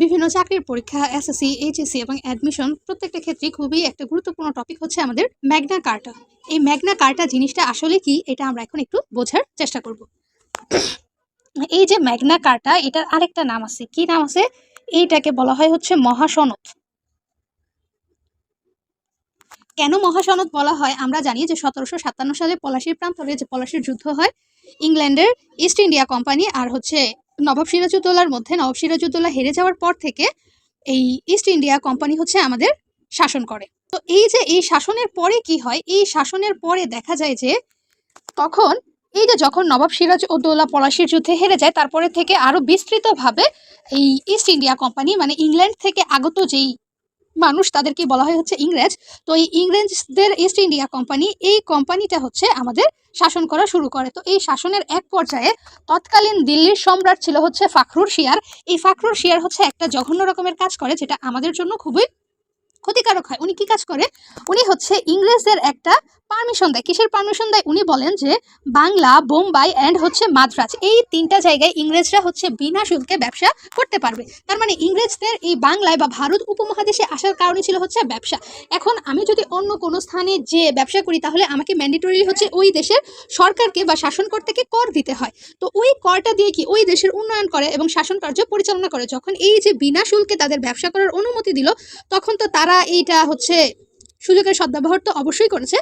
বিভিন্ন চাকরির পরীক্ষা এসএসসি এইচএসসি এবং অ্যাডমিশন প্রত্যেকটা ক্ষেত্রে খুবই একটা গুরুত্বপূর্ণ টপিক হচ্ছে আমাদের ম্যাগনা কার্টা এই ম্যাগনা কার্টা জিনিসটা আসলে কি? এটা আমরা এখন একটু বোঝার চেষ্টা করব। এই যে ম্যাগনা কার্টা এটার আরেকটা নাম আছে। কি নাম আছে? এইটাকে বলা হয় হচ্ছে মহাসনদ। কেন মহাসনদ বলা হয়? আমরা জানি যে সতেরোশো সাতান্ন সালে পলাশির প্রান্তরে যে পলাশির যুদ্ধ হয়, ইংল্যান্ডের ইস্ট ইন্ডিয়া কোম্পানি আর হচ্ছে নবাব সিরাজউদ্দৌলার মধ্যে নবাব সিরাজউদ্দৌলা হেরে যাওয়ার পর থেকে এই ইস্ট ইন্ডিয়া কোম্পানি হচ্ছে আমাদের শাসন করে। তো এই যে এই শাসনের পরে কি হয়? এই শাসনের পরে দেখা যায় যে তখন এই যে যখন নবাব সিরাজ উদ্দৌলা পলাশির যুদ্ধে হেরে যায়, তারপরে থেকে আরও বিস্তৃতভাবে এই ইস্ট ইন্ডিয়া কোম্পানি মানে ইংল্যান্ড থেকে আগত যেই মানুষ তাদেরকে বলা হয় হচ্ছে ইংরেজ। তো এই ইংরেজদের ইস্ট ইন্ডিয়া কোম্পানি এই কোম্পানিটা হচ্ছে আমাদের শাসন করা শুরু করে। তো এই শাসনের এক পর্যায়ে তৎকালীন দিল্লির সম্রাট ছিল হচ্ছে ফাখরুর শিয়ার। এই ফাখরুর শিয়ার হচ্ছে একটা জঘন্য রকমের কাজ করে, যেটা আমাদের জন্য খুবই ক্ষতিকারক হয়। উনি কি কাজ করে? উনি হচ্ছে ইংরেজদের একটা পারমিশন দেয়। কিসের পারমিশন দেয়? উনি বলেন যে, বাংলা, বোম্বাই অ্যান্ড হচ্ছে মাদ্রাজ। এই তিনটা জায়গায় ইংরেজরা হচ্ছে বিনা শুল্কে ব্যবসা করতে পারবে। তার মানে ইংরেজদের এই বাংলায় বা ভারত উপমহাদেশে আসার কারণে ছিল হচ্ছে ব্যবসা। এখন আমি যদি অন্য কোনো স্থানে যে ব্যবসা করি, তাহলে আমাকে ম্যান্ডেটরি হচ্ছে ওই দেশের সরকারকে বা শাসনকর্তাকে কর দিতে হয়। তো ওই করটা দিয়ে কি ওই দেশের উন্নয়ন করে এবং শাসন কার্য পরিচালনা করে। যখন এই যে বিনা শুল্কে তাদের ব্যবসা করার অনুমতি দিল, তখন তো তারা এইটা হচ্ছে সুযোগের সদ্ব্যবহার তো অবশ্যই করেছে।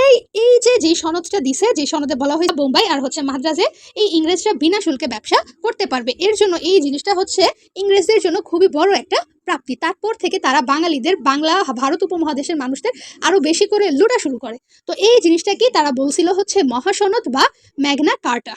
এই এই যে যে সনদটা দিছে, যে সনদে বলা হয়েছে বোম্বাই আর হচ্ছে মাদ্রাজে, এই ইংরেজরা বিনা শুল্কে ব্যবসা করতে পারবে। এর জন্য এই জিনিসটা হচ্ছে ইংরেজদের জন্য খুবই বড় একটা প্রাপ্তি। তারপর থেকে তারা বাঙালিদের বাংলা, ভারত উপমহাদেশের মানুষদের আরও বেশি করে লুটা শুরু করে। তো এই জিনিসটাকে তারা বলছিল হচ্ছে মহাসনদ বা ম্যাগনা কার্টা।